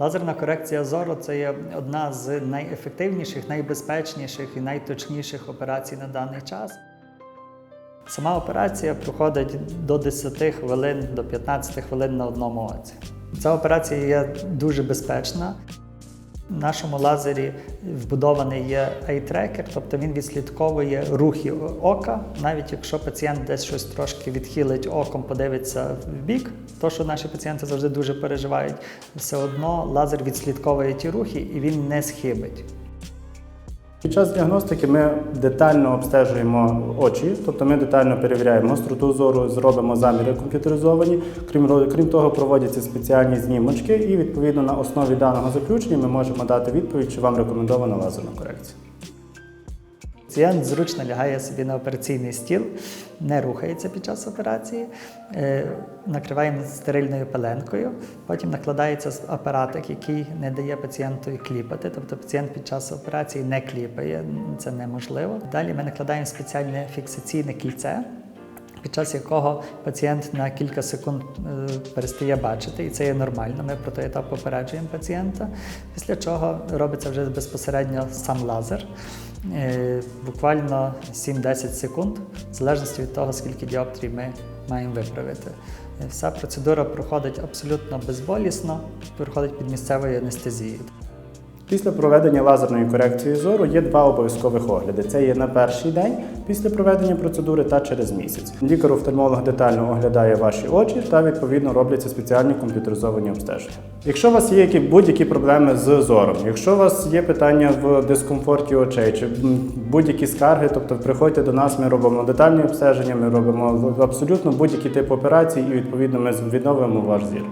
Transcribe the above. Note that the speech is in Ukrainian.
Лазерна корекція зору це є одна з найефективніших, найбезпечніших і найточніших операцій на даний час. Сама операція проходить до 10 хвилин до 15 хвилин на одному оці. Ця операція є дуже безпечна. Нашому лазері вбудований є айтрекер, тобто він відслідковує рухи ока, навіть якщо пацієнт десь щось трошки відхилить оком, подивиться в бік, то що наші пацієнти завжди дуже переживають, все одно лазер відслідковує ті рухи і він не схибить. Під час діагностики ми детально обстежуємо очі, тобто ми детально перевіряємо гостроту зору, зробимо заміри комп'ютеризовані. Крім, крім того, проводяться спеціальні знімочки, і відповідно на основі даного заключення ми можемо дати відповідь, чи вам рекомендована лазерна корекція. Пацієнт зручно лягає собі на операційний стіл, не рухається під час операції, е, накриваємо стерильною пеленкою, потім накладається апаратик, який не дає пацієнту кліпати, тобто пацієнт під час операції не кліпає, це неможливо. Далі ми накладаємо спеціальне фіксаційне кільце. Під час якого пацієнт на кілька секунд е, перестає бачити, і це є нормально. Ми про той етап попереджуємо пацієнта. Після чого робиться вже безпосередньо сам лазер. Е, Буквально 7-10 секунд, в залежності від того, скільки діоптрій ми маємо виправити. Е, Вся процедура проходить абсолютно безболісно, проходить під місцевою анестезією. Після проведення лазерної корекції зору є два обов'язкових огляди. Це є на перший день після проведення процедури та через місяць. Лікар-офтальмолог детально оглядає ваші очі та відповідно робляться спеціальні комп'ютеризовані обстеження. Якщо у вас є які будь-які проблеми з зором, якщо у вас є питання в дискомфорті очей чи будь-які скарги, тобто приходьте до нас, ми робимо детальні обстеження, ми робимо абсолютно будь-який тип операцій і відповідно ми відновимо ваш зір.